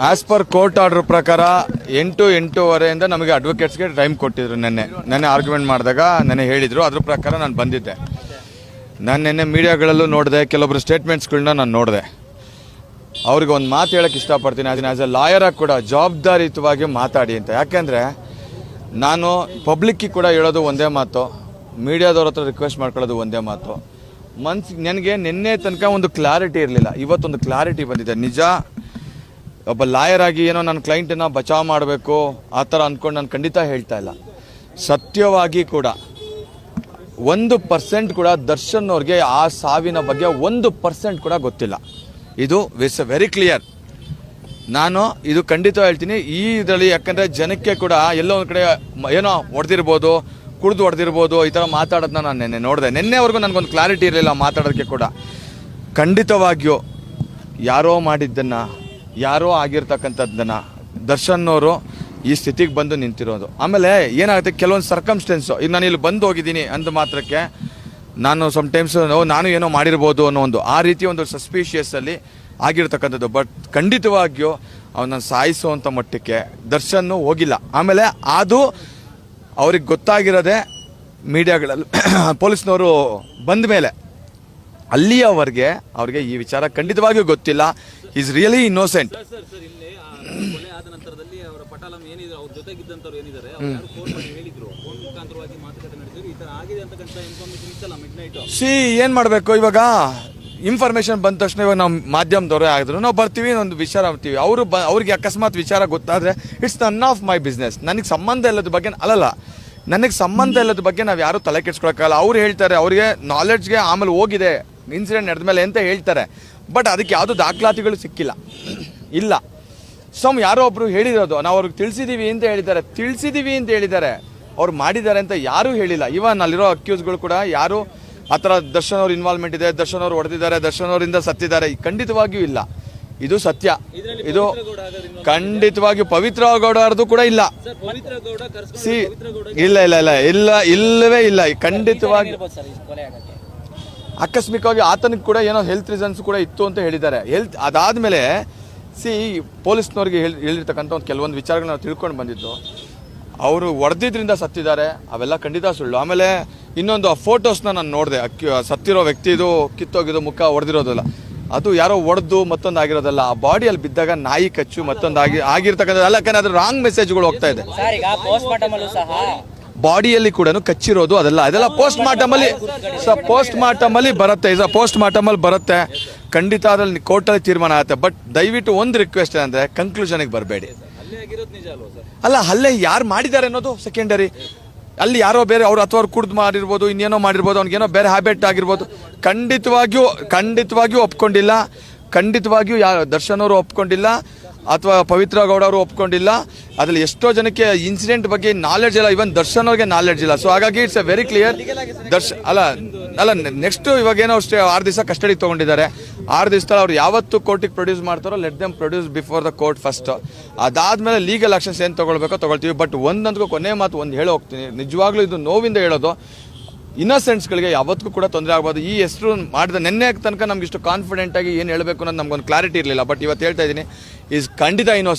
As per court order ಪ್ರಕಾರ ಎಂಟು ಎಂಟೂವರೆಯಿಂದ ನಮಗೆ ಅಡ್ವೊಕೇಟ್ಸ್ಗೆ ಟೈಮ್ ಕೊಟ್ಟಿದ್ರು ನೆನ್ನೆ. ನೆನ್ನೆ ಆರ್ಗ್ಯುಮೆಂಟ್ ಮಾಡಿದಾಗ ನೆನ್ನೆ ಹೇಳಿದರು. ಅದ್ರ ಪ್ರಕಾರ ನಾನು ಬಂದಿದ್ದೆ. ನಾನು ನೆನ್ನೆ ಮೀಡಿಯಾಗಳಲ್ಲೂ ನೋಡಿದೆ. ಕೆಲವೊಬ್ಬರು ಸ್ಟೇಟ್ಮೆಂಟ್ಸ್ಗಳನ್ನ ನಾನು ನೋಡಿದೆ. ಅವ್ರಿಗೆ ಒಂದು ಮಾತು ಹೇಳೋಕ್ಕೆ ಇಷ್ಟಪಡ್ತೀನಿ. ಅದನ್ನ ಆ್ಯಸ್ ಎ ಲಾಯರಾಗಿ ಕೂಡ ಜವಾಬ್ದಾರಿಯುತವಾಗಿ ಮಾತಾಡಿ ಅಂತ. ಯಾಕೆಂದರೆ ನಾನು ಪಬ್ಲಿಕ್ಕಿಗೆ ಕೂಡ ಹೇಳೋದು ಒಂದೇ ಮಾತು. ಮೀಡಿಯಾದವ್ರ ಹತ್ರ ರಿಕ್ವೆಸ್ಟ್ ಮಾಡ್ಕೊಳ್ಳೋದು ಒಂದೇ ಮಾತು. ಮನ್ಸ್ ನನಗೆ ನಿನ್ನೆ ತನಕ ಒಂದು ಕ್ಲಾರಿಟಿ ಇರಲಿಲ್ಲ. ಇವತ್ತೊಂದು ಕ್ಲಾರಿಟಿ ಬಂದಿದೆ. ನಿಜ ಒಬ್ಬ ಲಾಯರ್ ಆಗಿ ಏನೋ ನನ್ನ ಕ್ಲೈಂಟನ್ನು ಬಚಾವ್ ಮಾಡಬೇಕು, ಆ ಥರ ಅಂದ್ಕೊಂಡು ನಾನು ಖಂಡಿತ ಹೇಳ್ತಾ ಇಲ್ಲ. ಸತ್ಯವಾಗಿ ಕೂಡ ಒಂದು ಪರ್ಸೆಂಟ್ ಕೂಡ ದರ್ಶನ್ ಅವ್ರಿಗೆ ಆ ಸಾವಿನ ಬಗ್ಗೆ ಒಂದು ಪರ್ಸೆಂಟ್ ಕೂಡ ಗೊತ್ತಿಲ್ಲ. ಇದು ವಿಸ್ ವೆರಿ ಕ್ಲಿಯರ್ ನಾನು ಇದು ಖಂಡಿತ ಹೇಳ್ತೀನಿ, ಈ ಇದರಲ್ಲಿ ಯಾಕಂದರೆ ಜನಕ್ಕೆ ಕೂಡ ಎಲ್ಲೋ ಒಂದು ಕಡೆ ಏನೋ ಹೊಡೆದಿರ್ಬೋದು, ಕುಡಿದು ಹೊಡೆದಿರ್ಬೋದು, ಈ ಥರ ಮಾತಾಡೋದನ್ನ ನಾನು ನಿನ್ನೆ ನೋಡಿದೆ. ನಿನ್ನೆವರೆಗೂ ನನಗೊಂದು ಕ್ಲಾರಿಟಿ ಇರಲಿಲ್ಲ ಮಾತಾಡೋದಕ್ಕೆ ಕೂಡ. ಖಂಡಿತವಾಗಿಯೂ ಯಾರೋ ಮಾಡಿದ್ದನ್ನು ಯಾರೋ ಆಗಿರ್ತಕ್ಕಂಥದ್ದನ್ನ ದರ್ಶನ್ ಅವರು ಈ ಸ್ಥಿತಿಗೆ ಬಂದು ನಿಂತಿರೋದು. ಆಮೇಲೆ ಏನಾಗುತ್ತೆ? ಕೆಲವೊಂದು ಸರ್ಕಮ್ಸ್ಟೆನ್ಸು ಈಗ ನಾನು ಇಲ್ಲಿ ಬಂದು ಹೋಗಿದ್ದೀನಿ ಅಂದ ಮಾತ್ರಕ್ಕೆ ನಾನು ಸಮ್ಟೈಮ್ಸ್ ನಾನು ಏನೋ ಮಾಡಿರ್ಬೋದು ಅನ್ನೋ ಒಂದು ಆ ರೀತಿ ಒಂದು ಸಸ್ಪಿಷಿಯಸ್ಸಲ್ಲಿ ಆಗಿರ್ತಕ್ಕಂಥದ್ದು. ಬಟ್ ಖಂಡಿತವಾಗಿಯೂ ಅವನನ್ನು ಸಾಯಿಸುವಂಥ ಮಟ್ಟಕ್ಕೆ ದರ್ಶನ್ ಹೋಗಿಲ್ಲ. ಆಮೇಲೆ ಅದು ಅವ್ರಿಗೆ ಗೊತ್ತಾಗಿರೋದೆ ಮೀಡಿಯಾಗಳಲ್ಲಿ ಪೊಲೀಸ್ನವರು ಬಂದ ಮೇಲೆ ಅಲ್ಲಿಯವರೆಗೆ ಅವ್ರಿಗೆ ಈ ವಿಚಾರ ಖಂಡಿತವಾಗಿಯೂ ಗೊತ್ತಿಲ್ಲ. ಈಸ್ ರಿಯಲಿ ಇನ್ನೋಸೆಂಟ್ ಸಿ ಏನು ಮಾಡಬೇಕು ಇವಾಗ? ಇನ್ಫಾರ್ಮೇಷನ್ ಬಂದ ತಕ್ಷಣ ಇವಾಗ ನಾವು ಮಾಧ್ಯಮದವರೇ ಆಗಿದ್ರು. ನಾವು ಬರ್ತೀವಿ ಒಂದು ವಿಚಾರ ಆಗ್ತೀವಿ ಅವರು ಬ ಅವ್ರಿಗೆ ಅಕಸ್ಮಾತ್ ವಿಚಾರ ಗೊತ್ತಾದರೆ it's none of my business ನನಗೆ ಸಂಬಂಧ ಇಲ್ಲದ ಬಗ್ಗೆ ಅಲ್ಲಲ್ಲ. ನನಗೆ ಸಂಬಂಧ ಇಲ್ಲದ ಬಗ್ಗೆ ನಾವು ಯಾರೂ ತಲೆ ಕೆಡ್ಸ್ಕೊಳಕ್ಕಾಗಲ್ಲ ಅವ್ರು ಹೇಳ್ತಾರೆ ಅವರಿಗೆ ನಾಲೆಡ್ಜ್ಗೆ ಆಮೇಲೆ ಹೋಗಿದೆ. ಇನ್ಸಿಡೆಂಟ್ ನಡೆದ ಮೇಲೆ ಅಂತ ಹೇಳ್ತಾರೆ. ಬಟ್ ಅದಕ್ಕೆ ಯಾವುದೂ ದಾಖಲಾತಿಗಳು ಸಿಕ್ಕಿಲ್ಲ. ಇಲ್ಲ. ಸಮ್ ಯಾರೋ ಒಬ್ಬರು ಹೇಳಿರೋದು ನಾವು ಅವ್ರಿಗೆ ತಿಳಿಸಿದ್ದೀವಿ ಅಂತ ಹೇಳಿದ್ದಾರೆ. ತಿಳಿಸಿದ್ದೀವಿ ಅಂತ ಹೇಳಿದ್ದಾರೆ. ಅವ್ರು ಮಾಡಿದ್ದಾರೆ ಅಂತ ಯಾರೂ ಹೇಳಿಲ್ಲ. ಇವನ್ ಅಲ್ಲಿರೋ ಅಕ್ಯೂಸ್ಗಳು ಕೂಡ ಯಾರು ಆ ಥರ ದರ್ಶನ್ ಅವ್ರ ಇನ್ವಾಲ್ವ್ಮೆಂಟ್ ಇದೆ ದರ್ಶನ್ ಅವ್ರು ಹೊಡೆದಿದ್ದಾರೆ ದರ್ಶನ್ ಅವರಿಂದ ಸತ್ತಿದ್ದಾರೆ ಖಂಡಿತವಾಗಿಯೂ ಇಲ್ಲ. ಇದು ಸತ್ಯ. ಇದು ಖಂಡಿತವಾಗಿ ಪವಿತ್ರ ಗೌಡರದು ಕೂಡ ಇಲ್ಲ. ಸಿ ಇಲ್ಲ ಇಲ್ಲ ಇಲ್ಲ ಇಲ್ಲ ಇಲ್ಲವೇ ಇಲ್ಲ. ಖಂಡಿತವಾಗಿ ಸರ್ ಈ ಕೊಲೆ ಆಗಕ್ಕೆ ಆಕಸ್ಮಿಕವಾಗಿ ಆತನಿಗೆ ಕೂಡ ಏನೋ ಹೆಲ್ತ್ ರೀಸನ್ಸ್ ಕೂಡ ಇತ್ತು ಅಂತ ಹೇಳಿದ್ದಾರೆ. ಹೆಲ್ತ್ ಅದಾದಮೇಲೆ ಸಿ ಪೊಲೀಸ್ನವ್ರಿಗೆ ಹೇಳಿ, ಹೇಳಿರ್ತಕ್ಕಂಥ ಒಂದು ಕೆಲವೊಂದು ವಿಚಾರಗಳನ್ನ ನಾವು ತಿಳ್ಕೊಂಡು ಬಂದಿದ್ದು. ಅವರು ಹೊಡೆದಿದ್ರಿಂದ ಸತ್ತಿದ್ದಾರೆ, ಅವೆಲ್ಲ ಖಂಡಿತ ಸುಳ್ಳು. ಆಮೇಲೆ ಇನ್ನೊಂದು ಆ ಫೋಟೋಸ್ನ ನಾನು ನೋಡಿದೆ ಅಕ್ಕಿ ಸತ್ತಿರೋ ವ್ಯಕ್ತಿದು ಕಿತ್ತೋಗಿದ್ದು ಮುಖ ಹೊಡೆದಿರೋದಲ್ಲ ಅದು ಯಾರೋ ಹೊಡೆದು ಮತ್ತೊಂದು ಆಗಿರೋದಲ್ಲ, ಆ ಬಾಡಿಯಲ್ಲಿ ಬಿದ್ದಾಗ ನಾಯಿ ಕಚ್ಚು ಮತ್ತೊಂದು ಆಗಿ ಆಗಿರ್ತಕ್ಕಂಥದ್ದು ಅಲ್ಲ ಯಾಕಂದ್ರೆ ರಾಂಗ್ ಮೆಸೇಜ್ಗಳು ಹೋಗ್ತಾ ಇದೆ. ಬಾಡಿಯಲ್ಲಿ ಕೂಡ ಕಚ್ಚಿರೋದು ಅದೆಲ್ಲ. ಅದೆಲ್ಲ ಪೋಸ್ಟ್ ಮಾರ್ಟಮ್ ಅಲ್ಲಿ ಸರ್ ಪೋಸ್ಟ್ ಮಾರ್ಟಮ್ ಅಲ್ಲಿ ಬರುತ್ತೆ. ಸರ್ ಪೋಸ್ಟ್ ಮಾರ್ಟಮ್ ಅಲ್ಲಿ ಬರುತ್ತೆ. ಖಂಡಿತ ಅದ್ರಲ್ಲಿ ಕೋರ್ಟಲ್ಲಿ ತೀರ್ಮಾನ ಆಗುತ್ತೆ. ಬಟ್ ದಯವಿಟ್ಟು ಒಂದು ರಿಕ್ವೆಸ್ಟ್ ಏನಂದ್ರೆ ಕನ್ಕ್ಲೂಷನ್ಗೆ ಬರಬೇಡಿ. ಅಲ್ಲ, ಅಲ್ಲೇ ಯಾರು ಮಾಡಿದ್ದಾರೆ ಅನ್ನೋದು ಸೆಕೆಂಡರಿ ಅಲ್ಲಿ ಯಾರೋ ಬೇರೆ ಅವ್ರು ಅಥವಾ ಅವ್ರು ಕುಡ್ದು ಮಾಡಿರ್ಬೋದು, ಇನ್ನೇನೋ ಮಾಡಿರ್ಬೋದು, ಅವ್ನಿಗೇನೋ ಬೇರೆ ಹ್ಯಾಬಿಟ್ ಆಗಿರ್ಬೋದು. ಖಂಡಿತವಾಗಿಯೂ ಖಂಡಿತವಾಗಿಯೂ ಒಪ್ಕೊಂಡಿಲ್ಲ. ಖಂಡಿತವಾಗಿಯೂ ಯಾ ದರ್ಶನವರು ಒಪ್ಕೊಂಡಿಲ್ಲ. ಅಥವಾ ಪವಿತ್ರ ಗೌಡ ಅವರು ಒಪ್ಕೊಂಡಿಲ್ಲ. ಅದ್ರಲ್ಲಿ ಎಷ್ಟೋ ಜನಕ್ಕೆ ಇನ್ಸಿಡೆಂಟ್ ಬಗ್ಗೆ ನಾಲೆಡ್ಜ್ ಇಲ್ಲ. ಇವನ್ ದರ್ಶನ್ ಅವ್ರಿಗೆ ನಾಲೆಡ್ಜ್ ಇಲ್ಲ. ಸೊ ಹಾಗಾಗಿ it's a very clear Darsh, ಅಲ್ಲ ಅಲ್ಲ ನೆಕ್ಸ್ಟ್ ಇವಾಗ ಏನೋ ಅಷ್ಟೇ ಆರು ದಿವಸ ಕಸ್ಟಡಿಗೆ ತೊಗೊಂಡಿದ್ದಾರೆ. ಆರು ದಿವಸದಲ್ಲಿ ಅವ್ರು ಯಾವತ್ತು ಕೋರ್ಟಿಗೆ ಪ್ರೊಡ್ಯೂಸ್ ಮಾಡ್ತಾರೋ let them produce before the court first ಅದಾದ್ಮೇಲೆ ಲೀಗಲ್ ಆಕ್ಷನ್ಸ್ ಏನು ತೊಗೊಳ್ಬೇಕೋ ತೊಗೊಳ್ತೀವಿ. ಬಟ್ ಒಂದಂತೂ ಕೊನೆ ಮಾತು ಒಂದು ಹೇಳಿ ಹೋಗ್ತೀನಿ ನಿಜವಾಗ್ಲೂ ಇದು ನೋವಿಂದ ಹೇಳೋದು. ಇನ್ನಸೆಂಟ್ಸ್ಗಳಿಗೆ ಯಾವತ್ತೂ ಕೂಡ ತೊಂದರೆ ಆಗ್ಬೋದು ಈ ಹೆಸರು ಮಾಡಿದ ನಿನ್ನೆ ತನಕ ನಮ್ಗೆ ಇಷ್ಟು ಕಾನ್ಫಿಡೆಂಟ್ ಆಗಿ ಏನು ಹೇಳಬೇಕು ಅನ್ನೋದು ನಮ್ಗೊಂದು ಕ್ಲಾರಿಟಿ ಇರಲಿಲ್ಲ. ಬಟ್ ಇವತ್ತು ಹೇಳ್ತಾ ಇದ್ದೀನಿ ಈಸ್ ಖಂಡಿತ ಇನ್ನೋ